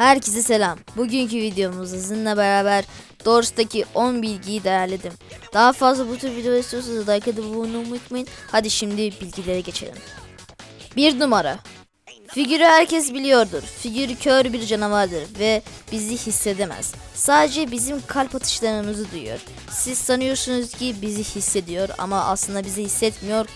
Herkese selam. Bugünkü videomuzda sizinle beraber Doors'taki 10 bilgiyi değerledim. Daha fazla bu tür videolar istiyorsanız like atıp unutmayın. Hadi şimdi bilgilere geçelim. 1 numara. Figürü herkes biliyordur. Figür kör bir canavardır ve bizi hissedemez. Sadece bizim kalp atışlarımızı duyuyor. Siz sanıyorsunuz ki bizi hissediyor ama aslında bizi hissetmiyor.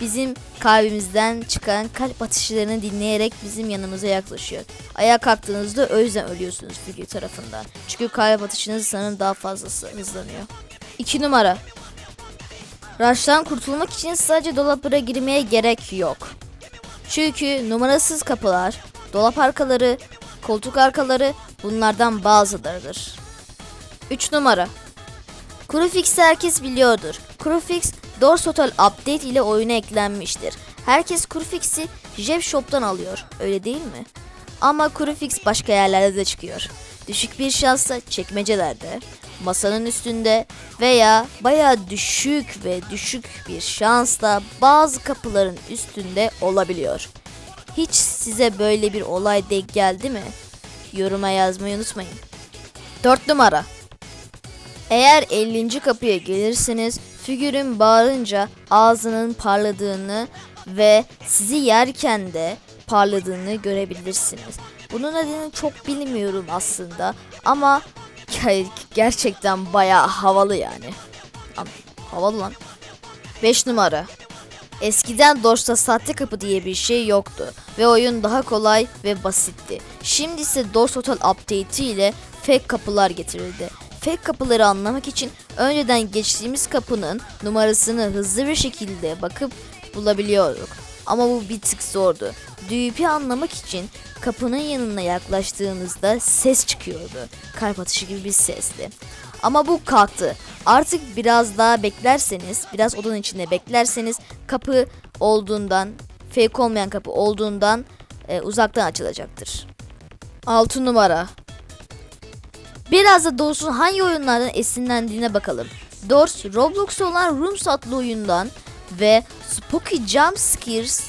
Bizim kalbimizden çıkan kalp atışlarını dinleyerek bizim yanımıza yaklaşıyor. Ayağa kalktığınızda o yüzden ölüyorsunuz figür tarafından. Çünkü kalp atışınız sanırım daha fazlası hızlanıyor. 2 numara. Rush'tan kurtulmak için sadece dolaplara girmeye gerek yok. Çünkü numarasız kapılar, dolap arkaları, koltuk arkaları bunlardan bazılarıdır. 3 numara. Crufix'i herkes biliyordur. Crufix Doors Hotel Update ile oyuna eklenmiştir. Herkes Crufix'i Jeff Shop'tan alıyor, öyle değil mi? Ama Crufix başka yerlerde de çıkıyor. Düşük bir şansla çekmecelerde, masanın üstünde veya baya düşük ve düşük bir şansla bazı kapıların üstünde olabiliyor. Hiç size böyle bir olay denk geldi mi? Yoruma yazmayı unutmayın. 4 numara. Eğer 50. kapıya gelirseniz figürün bağırınca ağzının parladığını ve sizi yerken de parladığını görebilirsiniz. Bunun adını çok bilmiyorum aslında ama ger- gerçekten bayağı havalı yani. Havalı lan. 5 numara. Eskiden Doors'ta sahte kapı diye bir şey yoktu ve oyun daha kolay ve basitti. Şimdi ise Doors Hotel Update ile fake kapılar getirildi. Fake kapıları anlamak için önceden geçtiğimiz kapının numarasını hızlı bir şekilde bakıp bulabiliyorduk. Ama bu bir tık zordu. DUP'i anlamak için kapının yanına yaklaştığınızda ses çıkıyordu. Kalp atışı gibi bir sesli. Ama bu kalktı. Artık biraz daha beklerseniz, biraz odanın içinde beklerseniz kapı olduğundan, fake olmayan kapı olduğundan e, uzaktan açılacaktır. 6 numara. Biraz da Doors'un hangi oyunlardan esinlendiğine bakalım. Doors, Roblox'ta olan Rooms adlı oyundan ve Spooky Jump Scares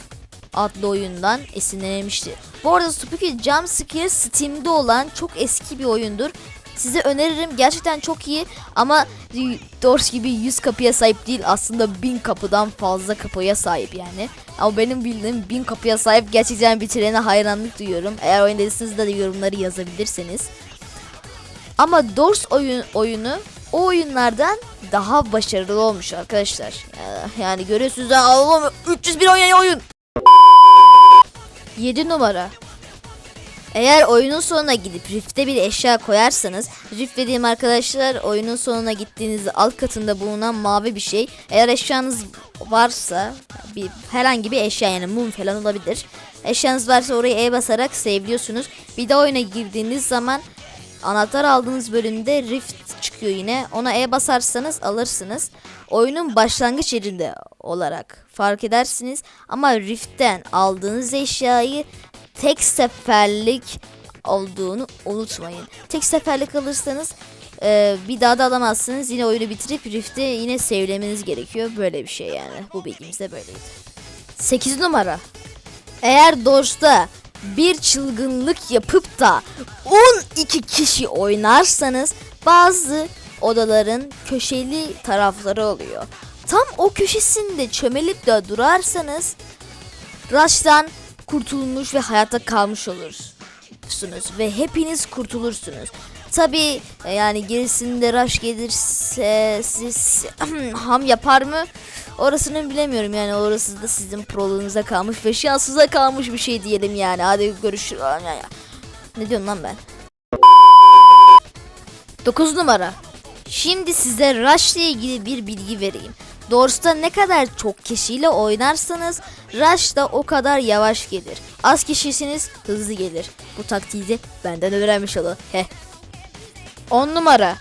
adlı oyundan esinlenmiştir. Bu arada Spooky Jump Scares Steam'de olan çok eski bir oyundur. Size öneririm gerçekten çok iyi ama Doors gibi 100 kapıya sahip değil aslında 1000 kapıdan fazla kapıya sahip yani. Ama benim bildiğim 1000 kapıya sahip gerçekten bitirene hayranlık duyuyorum. Eğer oynadıysanız da yorumları yazabilirsiniz. Ama Doors oyun, oyunu o oyunlardan daha başarılı olmuş arkadaşlar. Ya- Yani görüyorsunuz da Allah'ım 301 oynayan oyun. 7 numara. Eğer oyunun sonuna gidip Rift'te bir eşya koyarsanız, Rift dediğim arkadaşlar oyunun sonuna gittiğinizde alt katında bulunan mavi bir şey. Eğer eşyanız varsa bir herhangi bir eşya yani mum falan olabilir. Eşyanız varsa oraya E basarak save'liyorsunuz. Bir de oyuna girdiğiniz zaman anahtar aldığınız bölümde Rift çıkıyor yine. Ona E basarsanız alırsınız. Oyunun başlangıç yerinde olarak fark edersiniz. Ama Rift'ten aldığınız eşyayı tek seferlik olduğunu unutmayın. Tek seferlik alırsanız e, bir daha da alamazsınız. Yine oyunu bitirip Rift'te yine sevlemeniz gerekiyor. Böyle bir şey yani. Bu bilgimiz de böyleydi. 8 numara. Eğer Doors'ta bir çılgınlık yapıp da 12 kişi oynarsanız bazı odaların köşeli tarafları oluyor. Tam o köşesinde çömelip de durarsanız Rush'tan kurtulmuş ve hayatta kalmış olursunuz ve hepiniz kurtulursunuz. Tabi yani gerisinde Rush gelirse siz ham yapar mı? Orasını bilemiyorum yani orası da sizin proluğunuza kalmış ve şanssıza kalmış bir şey diyelim yani. Hadi görüşürüz. Ne diyorum lan ben? 9 numara. Şimdi size Rush ile ilgili bir bilgi vereyim. Doors'ta ne kadar çok kişiyle oynarsanız Rush da o kadar yavaş gelir. Az kişisiniz hızlı gelir. Bu taktiği de benden öğrenmiş olun. Heh. 10 numara.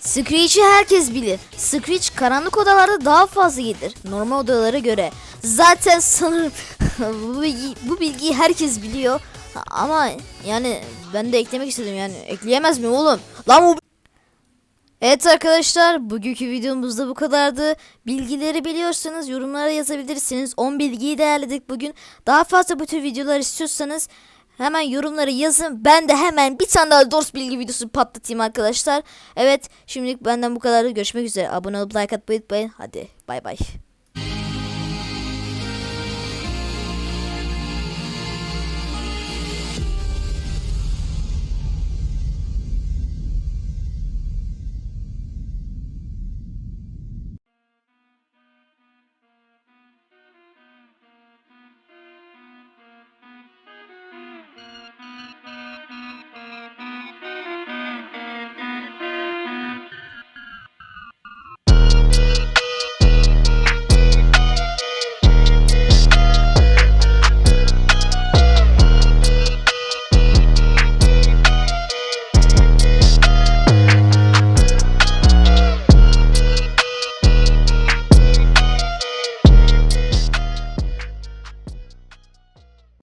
Screech'i herkes bilir. Screech karanlık odalarda daha fazla gelir. Normal odalara göre. Zaten sanırım bu, bilgi, bilgiyi herkes biliyor. Ama yani ben de eklemek istedim yani. Ekleyemez mi oğlum? Lan bu Evet arkadaşlar bugünkü videomuzda bu kadardı. Bilgileri biliyorsanız yorumlara yazabilirsiniz. 10 bilgiyi değerledik bugün. Daha fazla bu tür videolar istiyorsanız Hemen yorumlara yazın. Ben de hemen bir tane daha Dors bilgi videosu patlatayım arkadaşlar. Evet şimdilik benden bu kadar. Görüşmek üzere. Abone olup like atmayı unutmayın. Hadi bay bay.